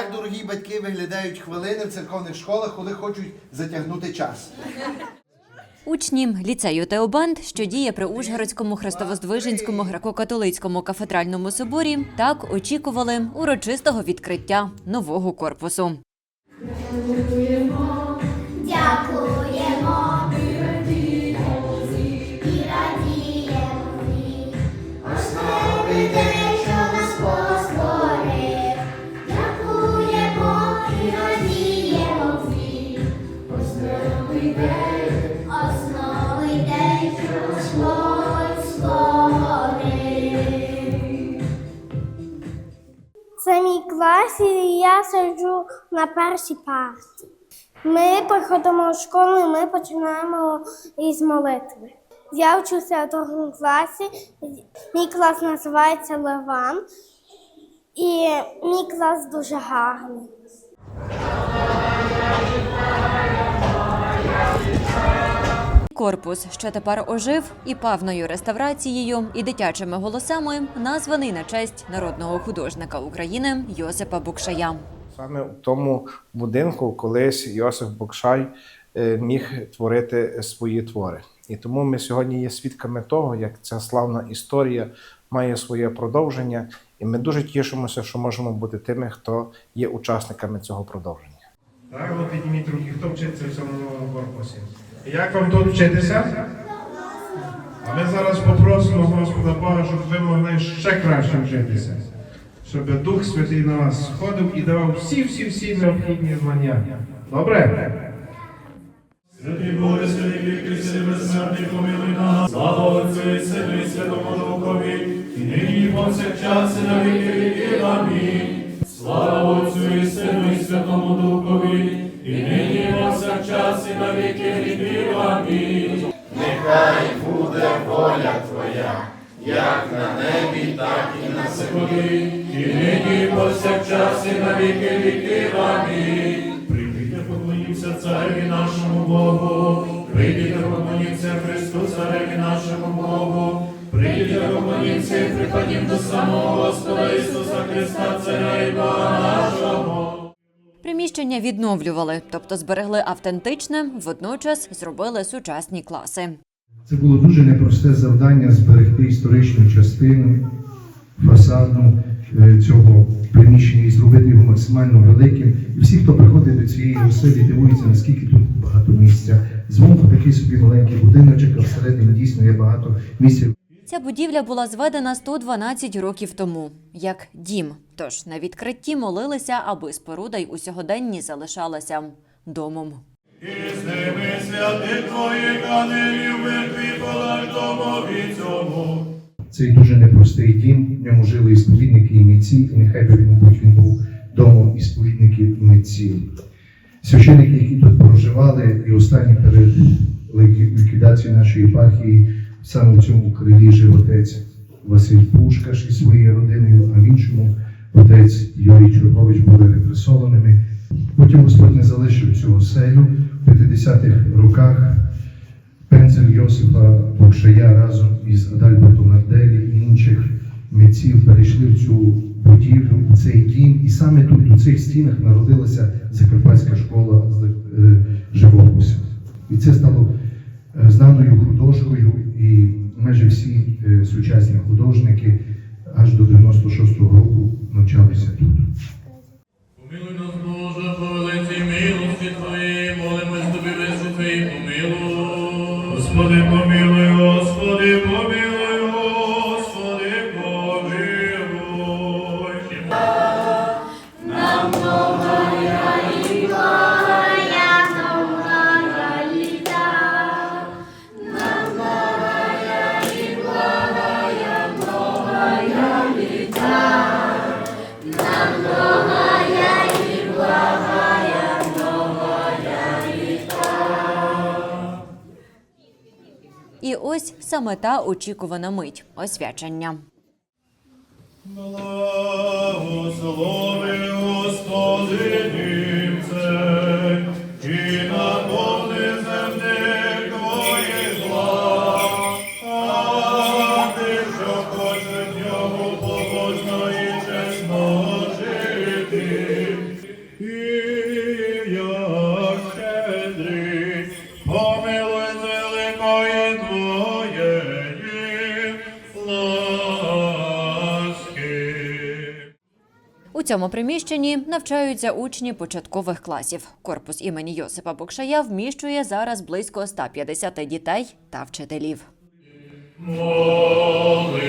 Як дорогі батьки, виглядають хвилини в церковних школах, коли хочуть затягнути час. Учні ліцею Теобанд, що діє при Ужгородському Христовоздвиженському греко-католицькому кафедральному соборі, так очікували урочистого відкриття нового корпусу. Це мій клас, і я сиджу на першій парті. Ми приходимо в школу і ми починаємо із молитви. Я вчуся в другому класі. Мій клас називається Леван, і мій клас дуже гарний. Корпус, що тепер ожив і певною реставрацією, і дитячими голосами, названий на честь народного художника України Йосипа Букшая. Саме в тому будинку колись Йосиф Бокшай е, міг творити свої твори. І тому ми сьогодні є свідками того, як ця славна історія має своє продовження, і ми дуже тішимося, що можемо бути тими, хто є учасниками цього продовження. Так, от підніміть руки, хто вчиться в цьому корпусі. Як вам тут вчитися? А ми зараз попросимо Господа Бога, щоб ви могли ще краще вчитися. Щоб Дух Святий на вас сходив і давав всі-всі-всі необхідні знання. Добре? Святий Боже, святий віки, святий безсмертний, помилуй нас. Слава Отцю і Сину і Святому Духові, і нині і повсякчас і на віки віків. Амінь. Слава Святому Духові, і нині повсякчас і на віки віків. Амінь. Нехай буде воля Твоя, як на небі, так і на землі. І нині повсякчас і на віки віків. Амінь. Прийдіть, поклонімося цареві нашому Богу. Прийдіть, поклонімося Христу, цареві нашому Богу. Прийдіть, поклонімося і припадім до самого Господа Ісуса Христа, Царя і Бога нашого. Приміщення відновлювали, тобто зберегли автентичне, водночас зробили сучасні класи. Це було дуже непросте завдання зберегти історичну частину фасаду е, цього приміщення і зробити його максимально великим. І всі, хто приходить до цієї оселі, дивуються, наскільки тут багато місця. Звонку такий собі маленький будиночок, а всередині дійсно є багато місця. Ця будівля була зведена 112 років тому як дім. Тож на відкритті молилися, аби споруда й у сьогоденні залишалася домом. І з ними святих твоїх ангелів мертві полаж домові цьому. Цей дуже непростий дім, в ньому жили і сповідники, і митці, і нехай би, мабуть, він був домом і сповідників і митців. Священники, які тут проживали, і останні перед ліквідацією нашої єпархії, саме в цьому крилі жив отець Василь Пушкаш із своєю родиною, а в іншому отець Юрій Чорнович були репресованими. Потім Господь не залишив цю оселю в 50-х роках. Пензель Йосипа Бокшая разом із Адальбертом Нарделі і інших митців перейшли в цю будівлю, в цей дім, і саме тут, у цих стінах, народилася Закарпатська школа е, живопису. І це стало е, знаною художкою, майже всі е, сучасні художники аж до 96-го року навчалися тут. Помилуй нас, Боже, по великій милості Твоїй, молимось тобі весь Твій помилуй. Господи, помилуй, І ось саме та очікувана мить освячення. Благослови, цьому приміщенні навчаються учні початкових класів. Корпус імені Йосипа Бокшая вміщує зараз близько 150 дітей та вчителів. Молимось,